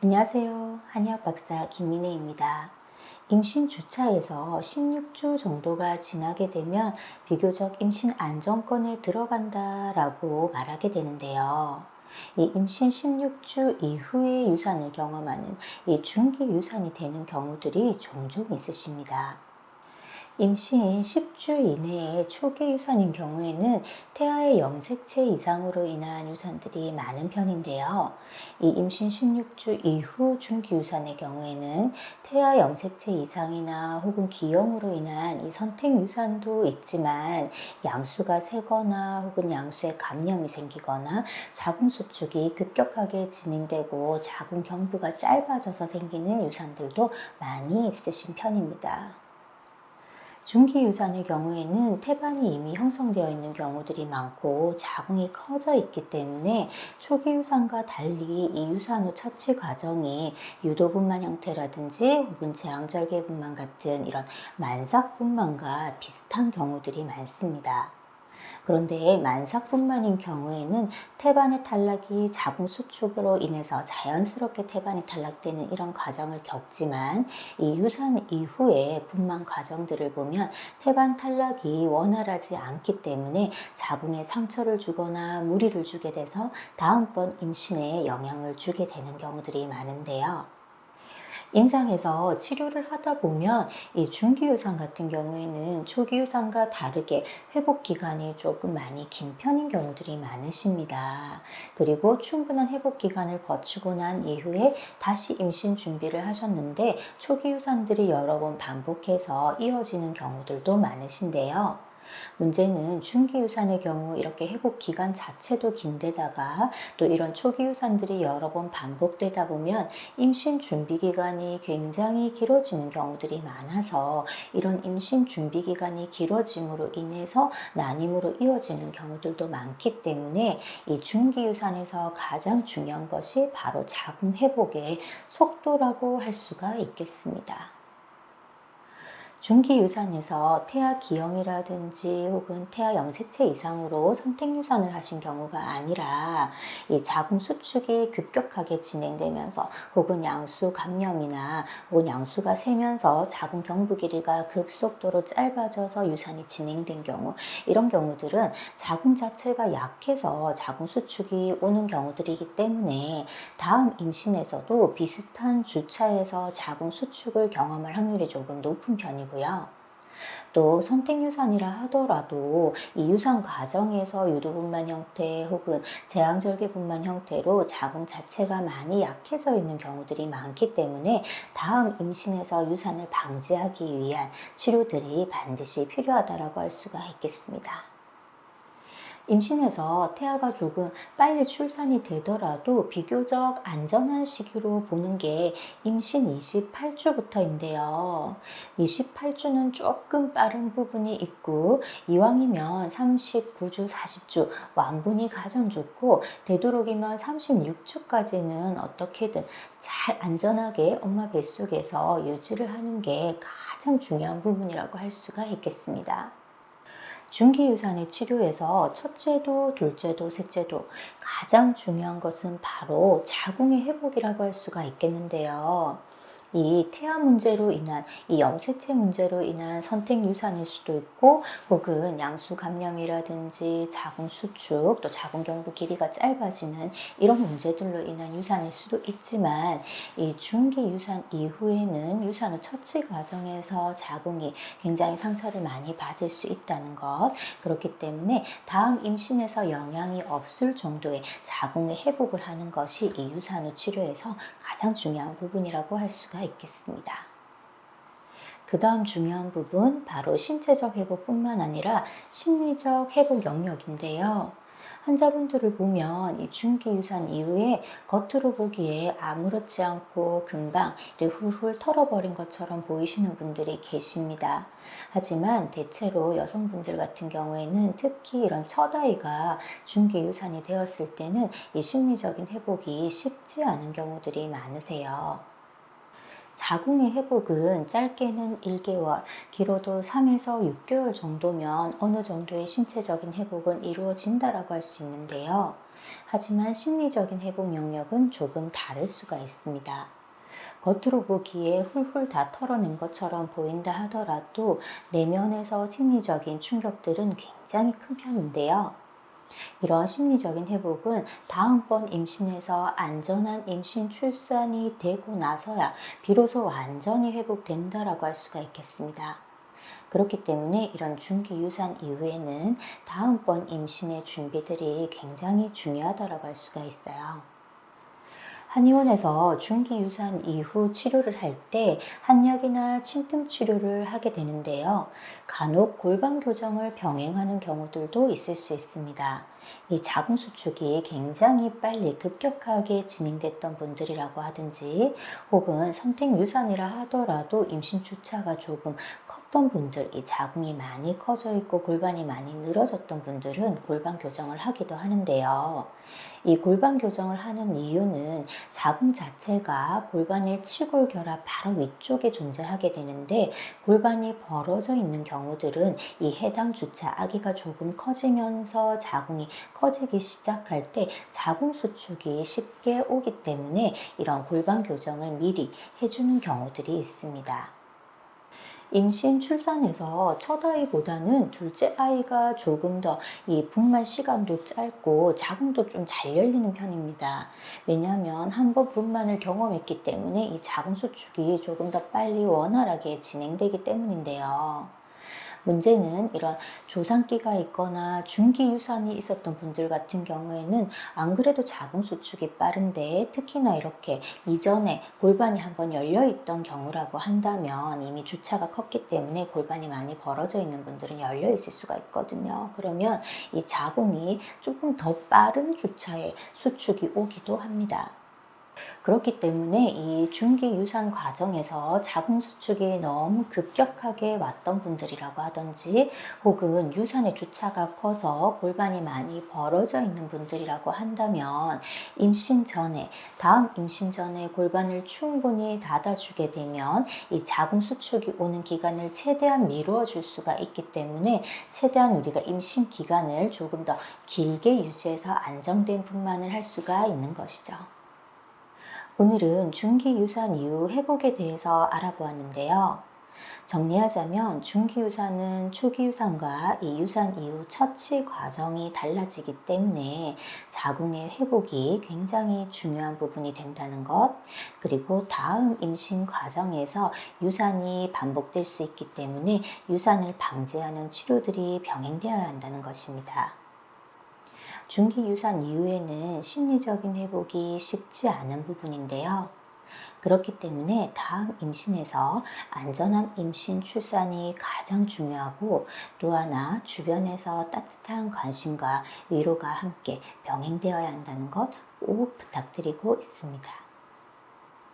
안녕하세요. 한의학 박사 김민혜입니다. 임신 주차에서 16주 정도가 지나게 되면 비교적 임신 안정권에 들어간다라고 말하게 되는데요. 이 임신 16주 이후에 유산을 경험하는 이 중기 유산이 되는 경우들이 종종 있으십니다. 임신 10주 이내에 초기 유산인 경우에는 태아의 염색체 이상으로 인한 유산들이 많은 편인데요. 이 임신 16주 이후 중기 유산의 경우에는 태아 염색체 이상이나 혹은 기형으로 인한 이 선택 유산도 있지만 양수가 세거나 혹은 양수에 감염이 생기거나 자궁 수축이 급격하게 진행되고 자궁 경부가 짧아져서 생기는 유산들도 많이 있으신 편입니다. 중기 유산의 경우에는 태반이 이미 형성되어 있는 경우들이 많고 자궁이 커져 있기 때문에 초기 유산과 달리 이 유산 후 처치 과정이 유도분만 형태라든지 혹은 제왕절개분만 같은 이런 만삭분만과 비슷한 경우들이 많습니다. 그런데 만삭분만인 경우에는 태반의 탈락이 자궁 수축으로 인해서 자연스럽게 태반이 탈락되는 이런 과정을 겪지만 이 유산 이후에 분만 과정들을 보면 태반 탈락이 원활하지 않기 때문에 자궁에 상처를 주거나 무리를 주게 돼서 다음번 임신에 영향을 주게 되는 경우들이 많은데요. 임상에서 치료를 하다 보면 이 중기유산 같은 경우에는 초기유산과 다르게 회복 기간이 조금 많이 긴 편인 경우들이 많으십니다. 그리고 충분한 회복 기간을 거치고 난 이후에 다시 임신 준비를 하셨는데 초기유산들이 여러 번 반복해서 이어지는 경우들도 많으신데요. 문제는 중기 유산의 경우 이렇게 회복 기간 자체도 긴데다가 또 이런 초기 유산들이 여러 번 반복되다 보면 임신 준비 기간이 굉장히 길어지는 경우들이 많아서 이런 임신 준비 기간이 길어짐으로 인해서 난임으로 이어지는 경우들도 많기 때문에 이 중기 유산에서 가장 중요한 것이 바로 자궁 회복의 속도라고 할 수가 있겠습니다. 중기 유산에서 태아 기형이라든지 혹은 태아 염색체 이상으로 선택 유산을 하신 경우가 아니라 이 자궁 수축이 급격하게 진행되면서 혹은 양수 감염이나 혹은 양수가 세면서 자궁 경부 길이가 급속도로 짧아져서 유산이 진행된 경우 이런 경우들은 자궁 자체가 약해서 자궁 수축이 오는 경우들이기 때문에 다음 임신에서도 비슷한 주차에서 자궁 수축을 경험할 확률이 조금 높은 편이고 편이고요. 또 선택 유산이라 하더라도 이 유산 과정에서 유도분만 형태 혹은 제왕절개분만 형태로 자궁 자체가 많이 약해져 있는 경우들이 많기 때문에 다음 임신에서 유산을 방지하기 위한 치료들이 반드시 필요하다고 할 수가 있겠습니다. 임신해서 태아가 조금 빨리 출산이 되더라도 비교적 안전한 시기로 보는 게 임신 28주부터인데요. 28주는 조금 빠른 부분이 있고 이왕이면 39주, 40주 완분이 가장 좋고 되도록이면 36주까지는 어떻게든 잘 안전하게 엄마 뱃속에서 유지를 하는 게 가장 중요한 부분이라고 할 수가 있겠습니다. 중기유산의 치료에서 첫째도 둘째도 셋째도 가장 중요한 것은 바로 자궁의 회복이라고 할 수가 있겠는데요. 이 태아 문제로 인한 이 염색체 문제로 인한 선택 유산일 수도 있고 혹은 양수 감염이라든지 자궁 수축 또 자궁 경부 길이가 짧아지는 이런 문제들로 인한 유산일 수도 있지만 이 중기 유산 이후에는 유산 후 처치 과정에서 자궁이 굉장히 상처를 많이 받을 수 있다는 것. 그렇기 때문에 다음 임신에서 영향이 없을 정도의 자궁의 회복을 하는 것이 이 유산 후 치료에서 가장 중요한 부분이라고 할 수가 수가 있겠습니다. 그 다음 중요한 부분 바로 신체적 회복뿐만 아니라 심리적 회복 영역인데요. 환자분들을 보면 이 중기 유산 이후에 겉으로 보기에 아무렇지 않고 금방 훌훌 털어버린 것처럼 보이시는 분들이 계십니다. 하지만 대체로 여성분들 같은 경우에는 특히 이런 첫 아이가 중기 유산이 되었을 때는 이 심리적인 회복이 쉽지 않은 경우들이 많으세요. 자궁의 회복은 짧게는 1개월, 길어도 3에서 6개월 정도면 어느 정도의 신체적인 회복은 이루어진다라고 할 수 있는데요. 하지만 심리적인 회복 영역은 조금 다를 수가 있습니다. 겉으로 보기에 훌훌 다 털어낸 것처럼 보인다 하더라도 내면에서 심리적인 충격들은 굉장히 큰 편인데요. 이런 심리적인 회복은 다음번 임신에서 안전한 임신 출산이 되고 나서야 비로소 완전히 회복된다라고 할 수가 있겠습니다. 그렇기 때문에 이런 중기 유산 이후에는 다음번 임신의 준비들이 굉장히 중요하다라고 할 수가 있어요. 한의원에서 중기 유산 이후 치료를 할 때 한약이나 침뜸 치료를 하게 되는데요. 간혹 골반 교정을 병행하는 경우들도 있을 수 있습니다. 이 자궁 수축이 굉장히 빨리 급격하게 진행됐던 분들이라고 하든지 혹은 선택 유산이라 하더라도 임신 주차가 조금 컸던 분들, 이 자궁이 많이 커져 있고 골반이 많이 늘어졌던 분들은 골반 교정을 하기도 하는데요. 이 골반 교정을 하는 이유는 자궁 자체가 골반의 칠골 결합 바로 위쪽에 존재하게 되는데 골반이 벌어져 있는 경우들은 이 해당 주차 아기가 조금 커지면서 자궁이 커지기 시작할 때 자궁 수축이 쉽게 오기 때문에 이런 골반 교정을 미리 해주는 경우들이 있습니다. 임신 출산에서 첫 아이보다는 둘째 아이가 조금 더 이 분만 시간도 짧고 자궁도 좀 잘 열리는 편입니다. 왜냐하면 한 번 분만을 경험했기 때문에 이 자궁 수축이 조금 더 빨리 원활하게 진행되기 때문인데요. 문제는 이런 조상기가 있거나 중기 유산이 있었던 분들 같은 경우에는 안 그래도 자궁 수축이 빠른데 특히나 이렇게 이전에 골반이 한번 열려 있던 경우라고 한다면 이미 주차가 컸기 때문에 골반이 많이 벌어져 있는 분들은 열려 있을 수가 있거든요. 그러면 이 자궁이 조금 더 빠른 주차에 수축이 오기도 합니다. 그렇기 때문에 이 중기 유산 과정에서 자궁 수축이 너무 급격하게 왔던 분들이라고 하든지 혹은 유산의 주차가 커서 골반이 많이 벌어져 있는 분들이라고 한다면 임신 전에 다음 임신 전에 골반을 충분히 닫아주게 되면 이 자궁 수축이 오는 기간을 최대한 미루어 줄 수가 있기 때문에 최대한 우리가 임신 기간을 조금 더 길게 유지해서 안정된 분만을 할 수가 있는 것이죠. 오늘은 중기 유산 이후 회복에 대해서 알아보았는데요. 정리하자면 중기 유산은 초기 유산과 이 유산 이후 처치 과정이 달라지기 때문에 자궁의 회복이 굉장히 중요한 부분이 된다는 것, 그리고 다음 임신 과정에서 유산이 반복될 수 있기 때문에 유산을 방지하는 치료들이 병행되어야 한다는 것입니다. 중기 유산 이후에는 심리적인 회복이 쉽지 않은 부분인데요. 그렇기 때문에 다음 임신에서 안전한 임신 출산이 가장 중요하고 또 하나 주변에서 따뜻한 관심과 위로가 함께 병행되어야 한다는 것 꼭 부탁드리고 있습니다.